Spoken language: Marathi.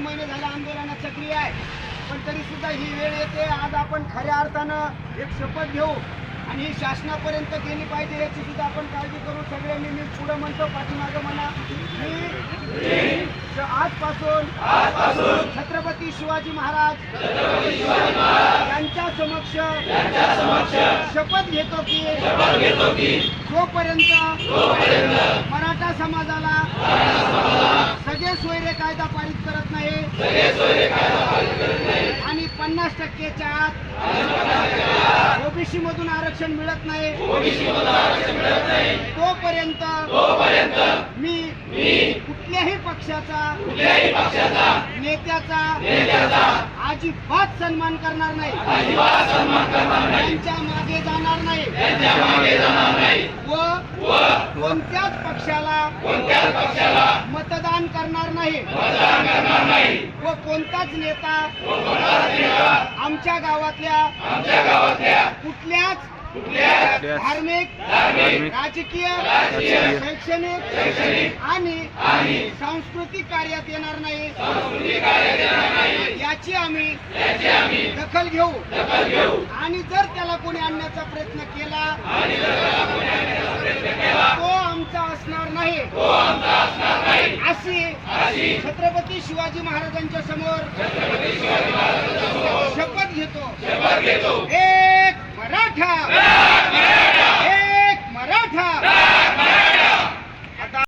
सहा महिने झाल्या आंदोलनात सक्रिय आहे. पण तरी सुद्धा ही वेळ येते. आज आपण खऱ्या अर्थानं एक शपथ घेऊ आणि ही शासनापर्यंत गेली पाहिजे याची सुद्धा आपण काळजी करू. सगळ्यांनी मी पुढं म्हणतो. पाठीमागं म्हणा. मी आजपासून छत्रपती शिवाजी महाराज यांच्या समक्ष शपथ घेतो की जोपर्यंत मराठा समाजाला सगळे सोयरे कायदा पारित आणि पन्नास टक्केच्या आत ओबीसी मधून आरक्षण मिळत नाही. तोपर्यंत मी कुठल्याही पक्षाचा नेत्याचा अजिबात सन्मान करणार नाही. त्यांच्या मागे जाणार नाही. व कोणत्याच पक्षाला मतदान करणार नाही. व कोणताच नेता आमच्या गावातल्या कुठल्याच धार्मिक राजकीय शैक्षणिक आणि सांस्कृतिक कार्यात येणार नाही. याची आम्ही दखल घेऊ. आणि जर त्याला कोणी आणण्याचा प्रयत्न केला तो आमचा असणार नाही. अशी छत्रपती शिवाजी महाराजांच्या समोर